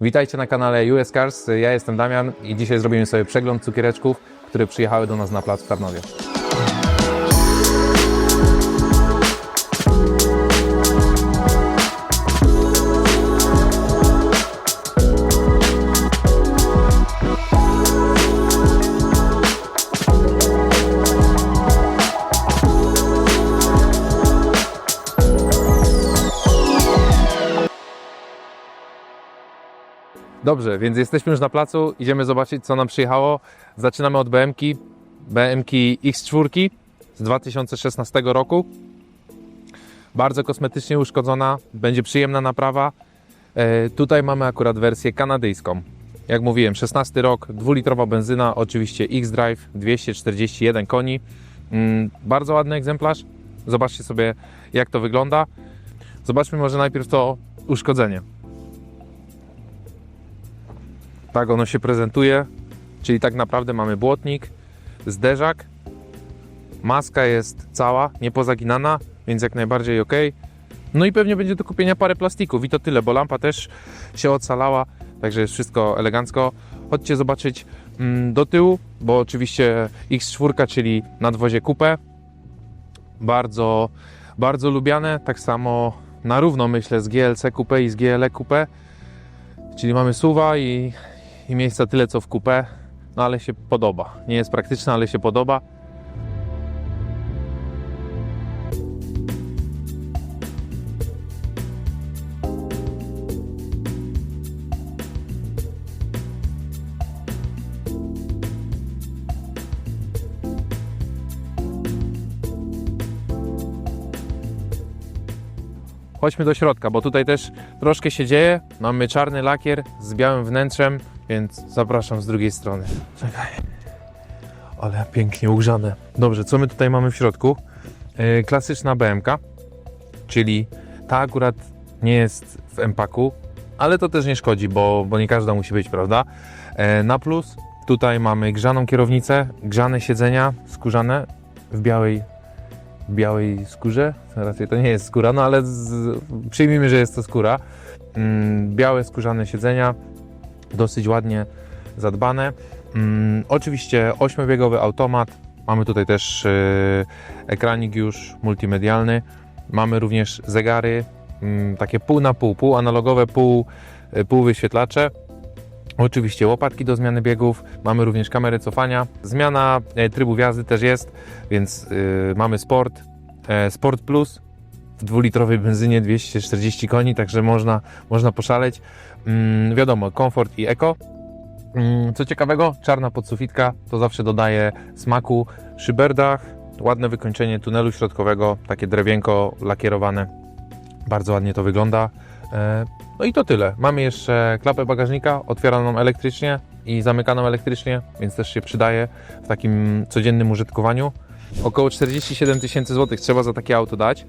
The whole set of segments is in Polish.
Witajcie na kanale US Cars. Ja jestem Damian i dzisiaj zrobimy sobie przegląd cukiereczków, które przyjechały do nas na plac w Tarnowie. Dobrze, więc jesteśmy już na placu, idziemy zobaczyć co nam przyjechało. Zaczynamy od BMK, BMK X4 z 2016 roku. Bardzo kosmetycznie uszkodzona, będzie przyjemna naprawa. E, tutaj mamy akurat wersję kanadyjską. Jak mówiłem, 16 rok, dwulitrowa benzyna, oczywiście X-Drive, 241 koni. Mm, bardzo ładny egzemplarz. Zobaczcie sobie jak to wygląda. Zobaczmy może najpierw to uszkodzenie. Tak ono się prezentuje, czyli tak naprawdę mamy błotnik, zderzak, maska jest cała, niepozaginana, więc jak najbardziej ok. No i pewnie będzie do kupienia parę plastików i to tyle, bo lampa też się ocalała, także jest wszystko elegancko. Chodźcie zobaczyć mm, do tyłu, bo oczywiście X4, czyli nadwozie kupę, bardzo, bardzo lubiane, tak samo na równo myślę z GLC Coupe i z GLE Coupe, czyli mamy suwa i, i miejsca tyle co w kupę, no ale się podoba. Nie jest praktyczna, ale się podoba. Chodźmy do środka, bo tutaj też troszkę się dzieje. Mamy czarny lakier z białym wnętrzem, więc zapraszam z drugiej strony. Czekaj. Ale pięknie ugrzane. Dobrze, co my tutaj mamy w środku? Yy, klasyczna BMK, czyli ta akurat nie jest w empaku, ale to też nie szkodzi, bo, bo nie każda musi być, prawda? E, na plus tutaj mamy grzaną kierownicę, grzane siedzenia skórzane w białej w białej skórze. Raczej to nie jest skóra, no ale z, przyjmijmy, że jest to skóra. Mm, białe skórzane siedzenia, dosyć ładnie zadbane. Mm, oczywiście ośmiobiegowy automat. Mamy tutaj też yy, ekranik już multimedialny. Mamy również zegary, mm, takie pół na pół, pół analogowe, pół, y, pół wyświetlacze. Oczywiście łopatki do zmiany biegów, mamy również kamerę cofania. Zmiana e, trybu jazdy też jest, więc y, mamy Sport, e, Sport Plus w dwulitrowej benzynie 240 koni, także można, można poszaleć. Mm, wiadomo, komfort i eko. Mm, co ciekawego, czarna podsufitka to zawsze dodaje smaku. Szyberdach, ładne wykończenie tunelu środkowego, takie drewienko lakierowane. Bardzo ładnie to wygląda. E, no i to tyle. Mamy jeszcze klapę bagażnika otwieraną elektrycznie i zamykaną elektrycznie, więc też się przydaje w takim codziennym użytkowaniu. Około 47 tysięcy złotych trzeba za takie auto dać.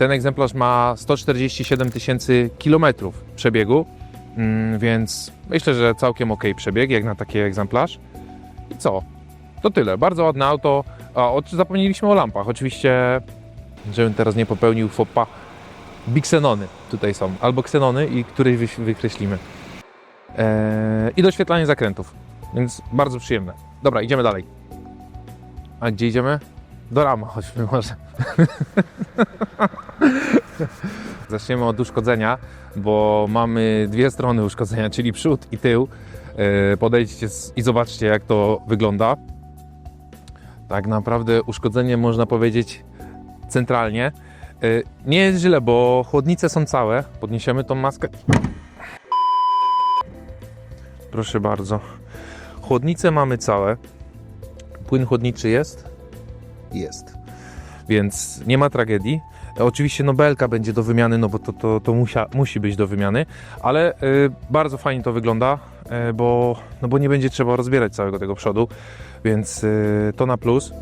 Ten egzemplarz ma 147 tysięcy kilometrów przebiegu, mm, więc myślę, że całkiem ok przebieg jak na taki egzemplarz. I co? To tyle. Bardzo ładne auto. A, o, zapomnieliśmy o lampach. Oczywiście, żebym teraz nie popełnił fopa, biksenony tutaj są, albo ksenony i któryś wy- wykreślimy. Eee, I doświetlanie zakrętów, więc bardzo przyjemne. Dobra, idziemy dalej. A gdzie idziemy? Do rama, chodźmy może. Zaczniemy od uszkodzenia, bo mamy dwie strony uszkodzenia, czyli przód i tył. Eee, Podejdźcie i zobaczcie, jak to wygląda. Tak naprawdę uszkodzenie można powiedzieć centralnie. Y, Nie jest źle, bo chłodnice są całe. Podniesiemy tą maskę. Proszę bardzo. Chłodnice mamy całe. Płyn chłodniczy jest? Jest. Więc nie ma tragedii. E, Oczywiście no belka będzie do wymiany, no bo to, to, to musia, musi być do wymiany, ale y, bardzo fajnie to wygląda, y, bo, no bo nie będzie trzeba rozbierać całego tego przodu, więc y, to na plus.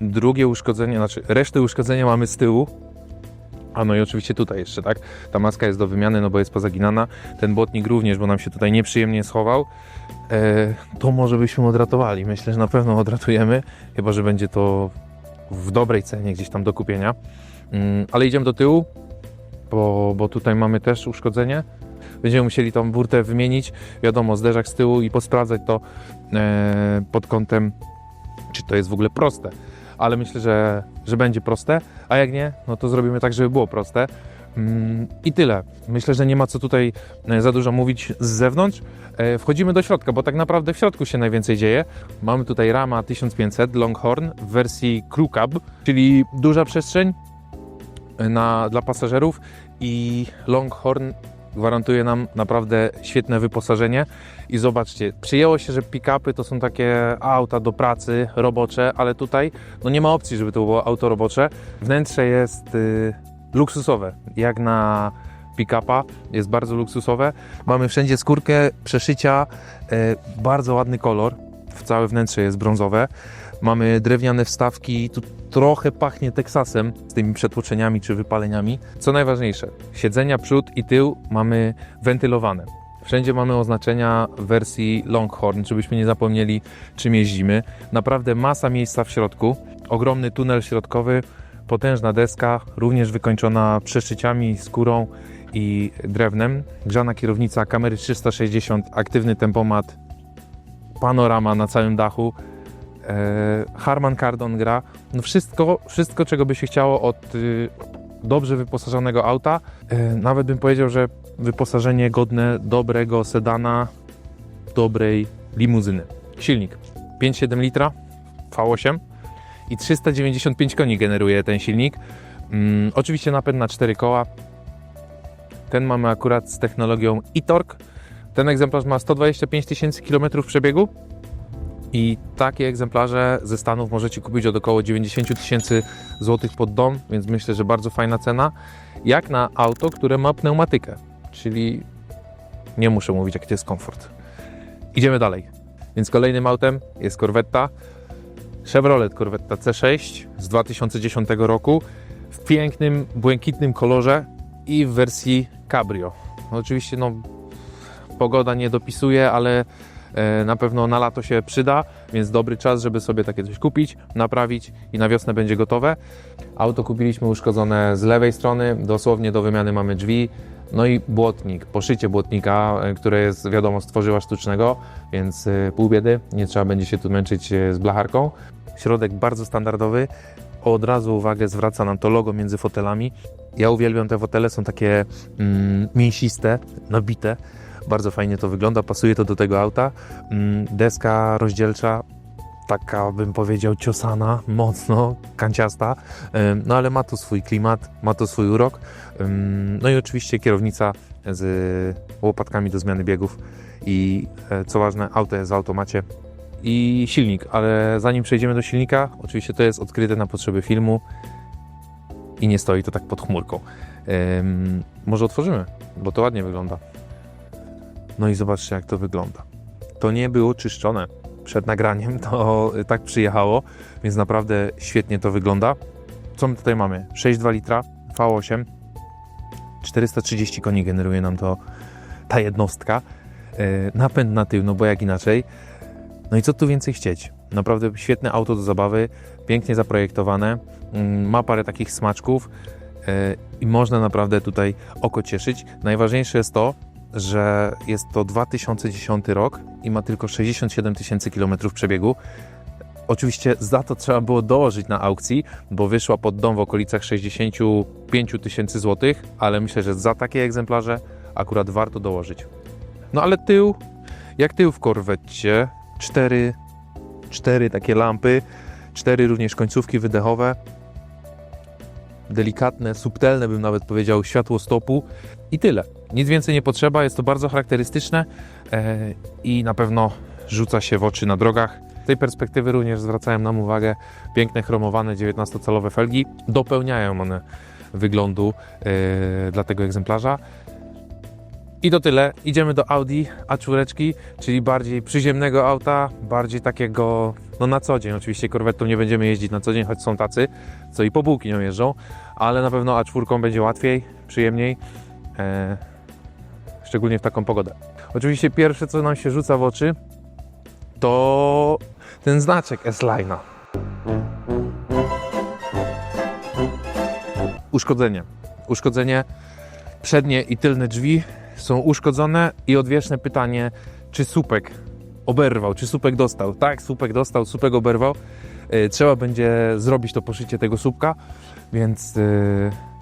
Drugie uszkodzenie, znaczy resztę uszkodzenia mamy z tyłu, A no i oczywiście tutaj jeszcze, tak? Ta maska jest do wymiany, no bo jest pozaginana. Ten błotnik również, bo nam się tutaj nieprzyjemnie schował. E, to może byśmy odratowali. Myślę, że na pewno odratujemy, chyba że będzie to w dobrej cenie gdzieś tam do kupienia. Mm, ale idziemy do tyłu, bo, bo tutaj mamy też uszkodzenie. Będziemy musieli tą burtę wymienić, wiadomo, zderzak z tyłu i posprawdzać to e, pod kątem, czy to jest w ogóle proste. Ale myślę, że, że będzie proste, a jak nie, no to zrobimy tak, żeby było proste. Mm, I tyle. Myślę, że nie ma co tutaj e, za dużo mówić z zewnątrz. E, Wchodzimy do środka, bo tak naprawdę w środku się najwięcej dzieje. Mamy tutaj Rama 1500 Longhorn w wersji Crew Cab, czyli duża przestrzeń e, na, dla pasażerów i Longhorn gwarantuje nam naprawdę świetne wyposażenie. I zobaczcie, przyjęło się, że pick-upy to są takie auta do pracy, robocze, ale tutaj no nie ma opcji, żeby to było auto robocze. Wnętrze jest y, luksusowe, jak na pick-upa, jest bardzo luksusowe. Mamy wszędzie skórkę, przeszycia, y, bardzo ładny kolor, w całe wnętrze jest brązowe. Mamy drewniane wstawki, tu trochę pachnie Teksasem z tymi przetłoczeniami czy wypaleniami. Co najważniejsze, siedzenia przód i tył mamy wentylowane. Wszędzie mamy oznaczenia w wersji Longhorn, żebyśmy nie zapomnieli czym jeździmy. Naprawdę masa miejsca w środku, ogromny tunel środkowy, potężna deska, również wykończona przeszyciami, skórą i drewnem. Grzana kierownica, kamery 360, aktywny tempomat, panorama na całym dachu. E, Harman Kardon gra. No wszystko, wszystko, czego by się chciało od y, dobrze wyposażonego auta. E, nawet bym powiedział, że wyposażenie godne dobrego sedana, dobrej limuzyny. Silnik 5,7 litra V8 i 395 koni generuje ten silnik. Mm, oczywiście napęd na 4 koła. Ten mamy akurat z technologią e-torque. Ten egzemplarz ma 125 tysięcy km przebiegu. I takie egzemplarze ze Stanów możecie kupić od około 90 tysięcy złotych pod dom, więc myślę, że bardzo fajna cena. Jak na auto, które ma pneumatykę, czyli nie muszę mówić, jaki to jest komfort. Idziemy dalej. Więc kolejnym autem jest Corvetta. Chevrolet Corvetta C6 z 2010 roku w pięknym, błękitnym kolorze i w wersji cabrio. No oczywiście no, pogoda nie dopisuje, ale na pewno na lato się przyda, więc dobry czas, żeby sobie takie coś kupić, naprawić i na wiosnę będzie gotowe. Auto kupiliśmy uszkodzone z lewej strony, dosłownie do wymiany mamy drzwi, no i błotnik, poszycie błotnika, e, które jest wiadomo z tworzywa sztucznego, więc e, pół biedy, nie trzeba będzie się tu męczyć e, z blacharką. Środek bardzo standardowy, od razu uwagę zwraca nam to logo między fotelami. Ja uwielbiam te fotele, są takie mm, mięsiste, nabite. Bardzo fajnie to wygląda, pasuje to do tego auta. Mm, deska rozdzielcza, taka bym powiedział ciosana, mocno, kanciasta, no ale ma to swój klimat, ma to swój urok. No i oczywiście kierownica z łopatkami do zmiany biegów i e, co ważne, auto jest w automacie i silnik, ale zanim przejdziemy do silnika, oczywiście to jest odkryte na potrzeby filmu i nie stoi to tak pod chmurką. Może otworzymy, bo to ładnie wygląda. No i zobaczcie, jak to wygląda. To nie było czyszczone przed nagraniem, to tak przyjechało, więc naprawdę świetnie to wygląda. Co my tutaj mamy? 6,2 litra, V8, 430 koni generuje nam to ta jednostka. Yy, Napęd na tył, no bo jak inaczej. No i co tu więcej chcieć? Naprawdę świetne auto do zabawy, pięknie zaprojektowane, mm, ma parę takich smaczków yy, i można naprawdę tutaj oko cieszyć. Najważniejsze jest to, że jest to 2010 rok i ma tylko 67 tysięcy kilometrów przebiegu. Oczywiście za to trzeba było dołożyć na aukcji, bo wyszła pod dom w okolicach 65 tysięcy złotych, ale myślę, że za takie egzemplarze akurat warto dołożyć. No ale tył, jak tył w korwecie, cztery, cztery takie lampy, cztery również końcówki wydechowe, delikatne, subtelne bym nawet powiedział, światło stopu i tyle. Nic więcej nie potrzeba, jest to bardzo charakterystyczne e, i na pewno rzuca się w oczy na drogach. Z tej perspektywy również zwracają nam uwagę piękne chromowane 19-calowe felgi. Dopełniają one wyglądu e, dla tego egzemplarza. I to tyle. Idziemy do Audi A4, czyli bardziej przyziemnego auta, bardziej takiego, no na co dzień. Oczywiście korwetą nie będziemy jeździć na co dzień, choć są tacy, co i po bułki nią jeżdżą, ale na pewno A4 będzie łatwiej, przyjemniej, e, szczególnie w taką pogodę. Oczywiście pierwsze, co nam się rzuca w oczy, to ten znaczek S-Line'a. Uszkodzenie. Uszkodzenie przednie i tylne drzwi są uszkodzone i odwieczne pytanie, czy słupek oberwał, czy słupek dostał. Tak, słupek dostał, słupek oberwał. E, Trzeba będzie zrobić to poszycie tego słupka, więc e,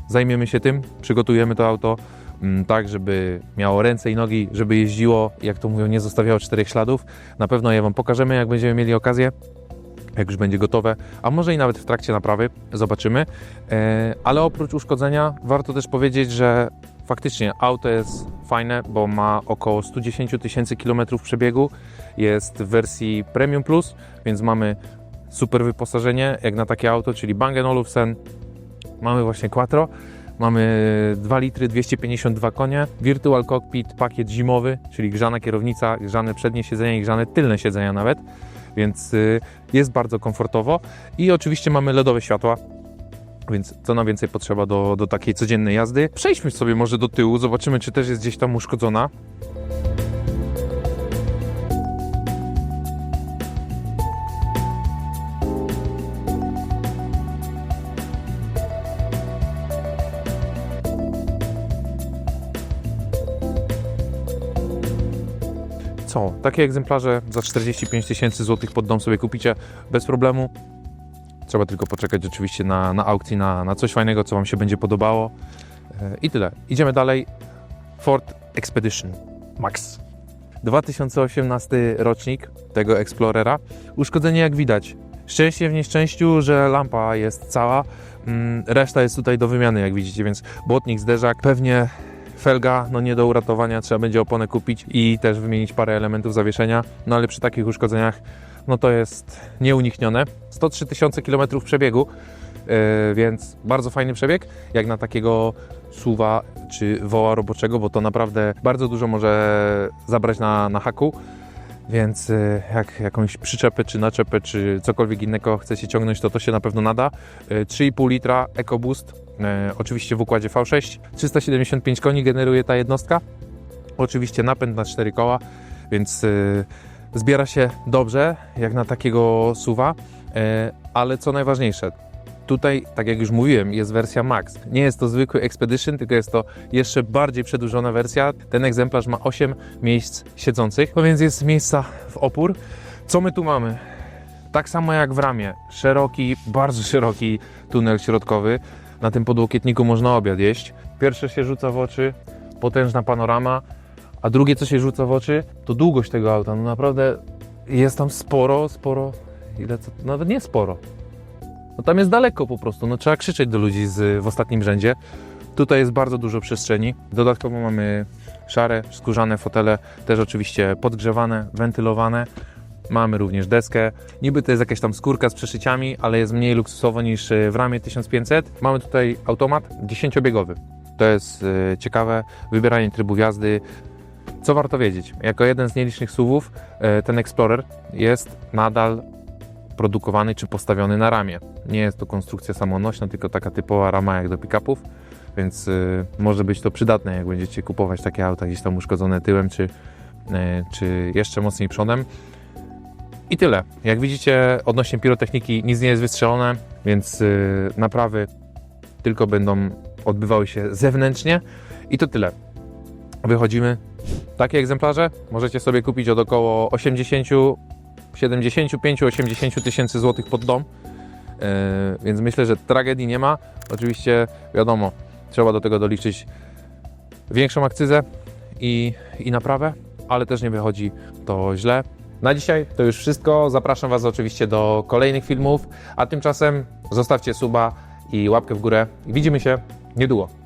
zajmiemy się tym, przygotujemy to auto tak, żeby miało ręce i nogi, żeby jeździło, jak to mówią, nie zostawiało czterech śladów. Na pewno je Wam pokażemy, jak będziemy mieli okazję jak już będzie gotowe, a może i nawet w trakcie naprawy, zobaczymy. E, Ale oprócz uszkodzenia, warto też powiedzieć, że faktycznie auto jest fajne, bo ma około 110 tysięcy kilometrów przebiegu. Jest w wersji Premium Plus, więc mamy super wyposażenie jak na takie auto, czyli Bang Olufsen. Mamy właśnie Quattro. Mamy 2 litry, 252 konie, Virtual Cockpit, pakiet zimowy, czyli grzana kierownica, grzane przednie siedzenia i grzane tylne siedzenia nawet, więc y, jest bardzo komfortowo. I oczywiście mamy LEDowe światła, więc co nam więcej potrzeba do, do takiej codziennej jazdy. Przejdźmy sobie może do tyłu, zobaczymy czy też jest gdzieś tam uszkodzona. Co? Takie egzemplarze za 45 tysięcy złotych pod dom sobie kupicie bez problemu. Trzeba tylko poczekać oczywiście na, na aukcji, na, na coś fajnego, co Wam się będzie podobało. E, I tyle. Idziemy dalej. Ford Expedition Max. 2018 rocznik tego Explorera. Uszkodzenie jak widać. Szczęście w nieszczęściu, że lampa jest cała. Mm, Reszta jest tutaj do wymiany, jak widzicie, więc błotnik, zderzak, pewnie felga, no nie do uratowania, trzeba będzie oponę kupić i też wymienić parę elementów zawieszenia, no ale przy takich uszkodzeniach, no to jest nieuniknione. 103 tysiące kilometrów przebiegu, yy, więc bardzo fajny przebieg, jak na takiego suwa czy woła roboczego, bo to naprawdę bardzo dużo może zabrać na, na haku. Więc y, jak jakąś przyczepę, czy naczepę, czy cokolwiek innego chcecie ciągnąć, to to się na pewno nada. Y, 3,5 litra EcoBoost, y, oczywiście w układzie V6. 375 koni generuje ta jednostka. Oczywiście napęd na 4 koła, więc y, zbiera się dobrze, jak na takiego suwa. Y, ale co najważniejsze, tutaj, tak jak już mówiłem, jest wersja Max. Nie jest to zwykły Expedition, tylko jest to jeszcze bardziej przedłużona wersja. Ten egzemplarz ma 8 miejsc siedzących, no więc jest miejsca w opór. Co my tu mamy? Tak samo jak w ramie, szeroki, bardzo szeroki tunel środkowy. Na tym podłokietniku można obiad jeść. Pierwsze się rzuca w oczy, potężna panorama, a drugie co się rzuca w oczy, to długość tego auta. No naprawdę jest tam sporo, sporo, ile to, nawet nie sporo. No tam jest daleko po prostu, no trzeba krzyczeć do ludzi z, w ostatnim rzędzie. Tutaj jest bardzo dużo przestrzeni. Dodatkowo mamy szare, skórzane fotele, też oczywiście podgrzewane, wentylowane. Mamy również deskę. Niby to jest jakaś tam skórka z przeszyciami, ale jest mniej luksusowo niż y, w ramie 1500. Mamy tutaj automat 10-biegowy. To jest y, ciekawe, wybieranie trybu jazdy. Co warto wiedzieć? Jako jeden z nielicznych SUVów, y, ten Explorer jest nadal produkowany czy postawiony na ramie. Nie jest to konstrukcja samonośna, tylko taka typowa rama jak do pick-upów, więc może być to przydatne, jak będziecie kupować takie auta gdzieś tam uszkodzone tyłem, czy, czy jeszcze mocniej przodem. I tyle. Jak widzicie, odnośnie pirotechniki nic nie jest wystrzelone, więc y, naprawy tylko będą odbywały się zewnętrznie. I to tyle. Wychodzimy. Takie egzemplarze możecie sobie kupić od około 80 75-80 tysięcy złotych pod dom. Yy, więc myślę, że tragedii nie ma. Oczywiście, wiadomo, trzeba do tego doliczyć większą akcyzę i, i naprawę, ale też nie wychodzi to źle. Na dzisiaj to już wszystko. Zapraszam Was oczywiście do kolejnych filmów, a tymczasem zostawcie suba i łapkę w górę. Widzimy się niedługo.